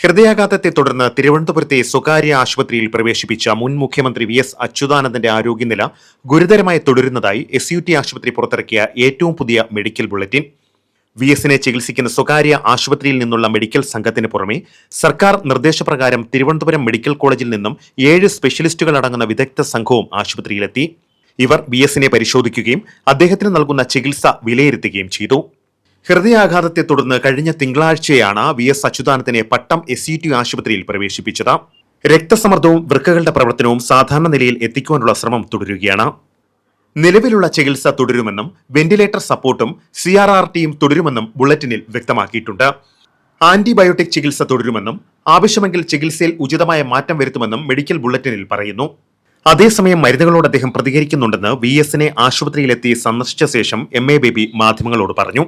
ഹൃദയാഘാതത്തെ തുടർന്ന് തിരുവനന്തപുരത്തെ സ്വകാര്യ ആശുപത്രിയിൽ പ്രവേശിപ്പിച്ച മുൻ മുഖ്യമന്ത്രി വി എസ് അച്യുതാനന്ദന്റെ ആരോഗ്യനില ഗുരുതരമായി തുടരുന്നതായി എസ് യു ടി ആശുപത്രി പുറത്തിറക്കിയ ഏറ്റവും പുതിയ മെഡിക്കൽ ബുള്ളറ്റിൻ. വി എസിനെ ചികിത്സിക്കുന്ന സ്വകാര്യ ആശുപത്രിയിൽ നിന്നുള്ള മെഡിക്കൽ സംഘത്തിന് പുറമെ സർക്കാർ നിർദ്ദേശപ്രകാരം തിരുവനന്തപുരം മെഡിക്കൽ കോളേജിൽ നിന്നും ഏഴ് സ്പെഷ്യലിസ്റ്റുകൾ അടങ്ങുന്ന വിദഗ്ധ സംഘവും ആശുപത്രിയിലെത്തി. ഇവർ വി എസിനെ പരിശോധിക്കുകയും അദ്ദേഹത്തിന് നൽകുന്ന ചികിത്സ വിലയിരുത്തുകയും ചെയ്തു. ഹൃദയാഘാതത്തെ തുടർന്ന് കഴിഞ്ഞ തിങ്കളാഴ്ചയാണ് വി എസ് അച്യുതാനന്ദനെ പട്ടം എസ് സി ടി ആശുപത്രിയിൽ പ്രവേശിപ്പിച്ചത്. രക്തസമ്മർദ്ദവും വൃക്കകളുടെ പ്രവർത്തനവും സാധാരണ നിലയിൽ എത്തിക്കുവാനുള്ള ശ്രമം തുടരുകയാണ്. നിലവിലുള്ള ചികിത്സ തുടരുമെന്നും വെന്റിലേറ്റർ സപ്പോർട്ടും സി ആർ ആർ ടിയും തുടരുമെന്നും ബുള്ളറ്റിനിൽ വ്യക്തമാക്കിയിട്ടുണ്ട്. ആന്റിബയോട്ടിക് ചികിത്സ തുടരുമെന്നും ആവശ്യമെങ്കിൽ ചികിത്സയിൽ ഉചിതമായ മാറ്റം വരുത്തുമെന്നും മെഡിക്കൽ ബുള്ളറ്റിനിൽ പറയുന്നു. അതേസമയം മരുന്നുകളോട് അദ്ദേഹം പ്രതികരിക്കുന്നുണ്ടെന്ന് വി എസിനെ ആശുപത്രിയിലെത്തി സന്ദർശിച്ച ശേഷം എം എ ബേബി മാധ്യമങ്ങളോട് പറഞ്ഞു.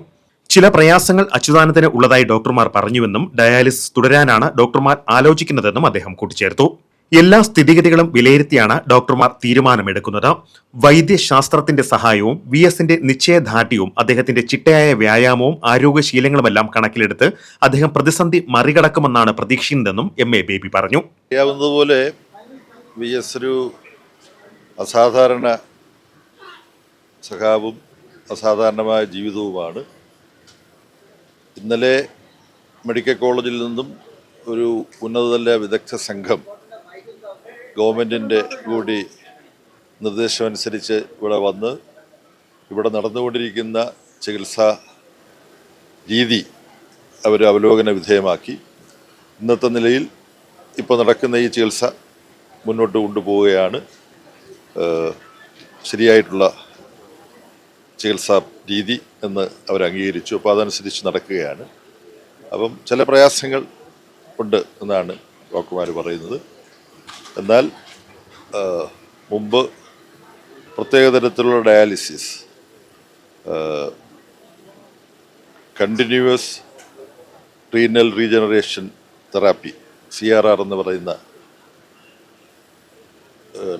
ചില പ്രയാസങ്ങൾ അച്യുതാനന്ദന് ഉള്ളതായി ഡോക്ടർമാർ പറഞ്ഞുവെന്നും ഡയാലിസിസ് തുടരാനാണ് ഡോക്ടർമാർ ആലോചിക്കുന്നതെന്നും അദ്ദേഹം കൂട്ടിച്ചേർത്തു. എല്ലാ സ്ഥിതിഗതികളും വിലയിരുത്തിയാണ് ഡോക്ടർമാർ തീരുമാനമെടുക്കുന്നത്. വൈദ്യശാസ്ത്രത്തിന്റെ സഹായവും വി എസിന്റെ നിശ്ചയദാർഢ്യവും അദ്ദേഹത്തിന്റെ ചിട്ടയായ വ്യായാമവും ആരോഗ്യശീലങ്ങളുമെല്ലാം കണക്കിലെടുത്ത് അദ്ദേഹം പ്രതിസന്ധി മറികടക്കുമെന്നാണ് പ്രതീക്ഷിക്കുന്നതെന്നും എം എ ബേബി പറഞ്ഞു. അറിയാവുന്നതുപോലെ വി എസ് ഒരു അസാധാരണ സഖാവും അസാധാരണമായ ജീവിതവുമാണ്. ഇന്നലെ മെഡിക്കൽ കോളേജിൽ നിന്നും ഒരു ഉന്നതതല വിദഗ്ധ സംഘം ഗവൺമെന്റിന്റെ കൂടി നിർദ്ദേശമനുസരിച്ച് ഇവിടെ വന്ന് ഇവിടെ നടന്നുകൊണ്ടിരിക്കുന്ന ചികിത്സാ രീതി അവർ അവലോകന വിധേയമാക്കി. ഇന്നത്തെ നിലയിൽ ഇപ്പോൾ നടക്കുന്ന ഈ ചികിത്സ മുന്നോട്ട് കൊണ്ടുപോവുകയാണ് ശരിയായിട്ടുള്ള ചികിത്സാ രീതി എന്ന് അവർ അംഗീകരിച്ചു. അപ്പോൾ അതനുസരിച്ച് നടക്കുകയാണ്. അപ്പം ചില പ്രയാസങ്ങൾ ഉണ്ട് എന്നാണ് ഡോക്ടർമാർ പറയുന്നത്. എന്നാൽ മുമ്പ് പ്രത്യേക തരത്തിലുള്ള dialysis continuous renal regeneration therapy C R R എന്ന് പറയുന്ന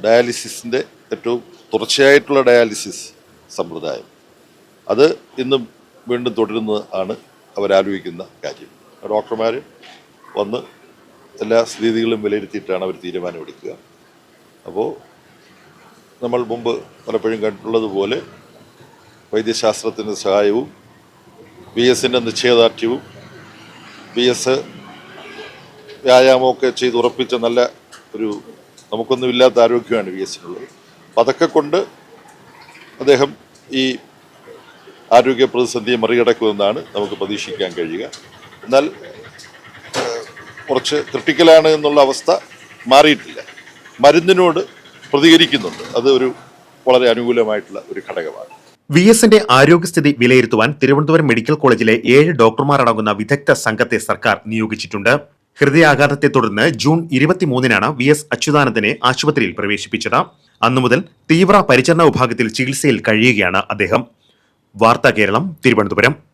ഡയാലിസിസിന്റെ ഏറ്റവും തുടർച്ചയായിട്ടുള്ള ഡയാലിസിസ് സമ്പ്രദായം. അത് ഇന്നും വീണ്ടും തുടരുന്നത് ആണ് അവരാലോചിക്കുന്ന കാര്യം. ഡോക്ടർമാർ വന്ന് എല്ലാ സ്ഥിതികളും വിലയിരുത്തിയിട്ടാണ് അവർ തീരുമാനമെടുക്കുക അപ്പോൾ നമ്മൾ മുമ്പ് പലപ്പോഴും കണ്ടിട്ടുള്ളതുപോലെ വൈദ്യശാസ്ത്രത്തിന്റെ സഹായവും ബി എസിന്റെ നിശ്ചയദാർഢ്യവും ബി എസ് വ്യായാമമൊക്കെ ചെയ്ത് ഉറപ്പിച്ച നല്ല ഒരു നമുക്കൊന്നുമില്ലാത്ത ആരോഗ്യമാണ് വി എസിനുള്ളത്. അപ്പം അതൊക്കെ കൊണ്ട് അദ്ദേഹം ഈ ആരോഗ്യ പ്രതിസന്ധിയെ മറികടക്കുമെന്നാണ് നമുക്ക് പ്രതീക്ഷിക്കാൻ കഴിയുക. എന്നാൽ കുറച്ച് ക്രിട്ടിക്കലാണ് എന്നുള്ള അവസ്ഥ മാറിയിട്ടില്ല. മരുന്നിനോട് പ്രതികരിക്കുന്നുണ്ട്. അത് ഒരു വളരെ അനുകൂലമായിട്ടുള്ള ഒരു ഘടകമാണ്. വി എസിന്റെ ആരോഗ്യസ്ഥിതി വിലയിരുത്തുവാൻ തിരുവനന്തപുരം മെഡിക്കൽ കോളേജിലെ ഏഴ് ഡോക്ടർമാരടങ്ങുന്ന വിദഗ്ധ സംഘത്തെ സർക്കാർ നിയോഗിച്ചിട്ടുണ്ട്. ഹൃദയാഘാതത്തെ തുടർന്ന് ജൂൺ ഇരുപത്തിമൂന്നിനാണ് വി എസ് അച്യുതാനന്ദനെ ആശുപത്രിയിൽ പ്രവേശിപ്പിച്ചത്. അന്നുമുതൽ തീവ്ര പരിചരണ വിഭാഗത്തിൽ ചികിത്സയിൽ കഴിയുകയാണ് അദ്ദേഹം. വാർത്താ കേരളം തിരുവനന്തപുരം.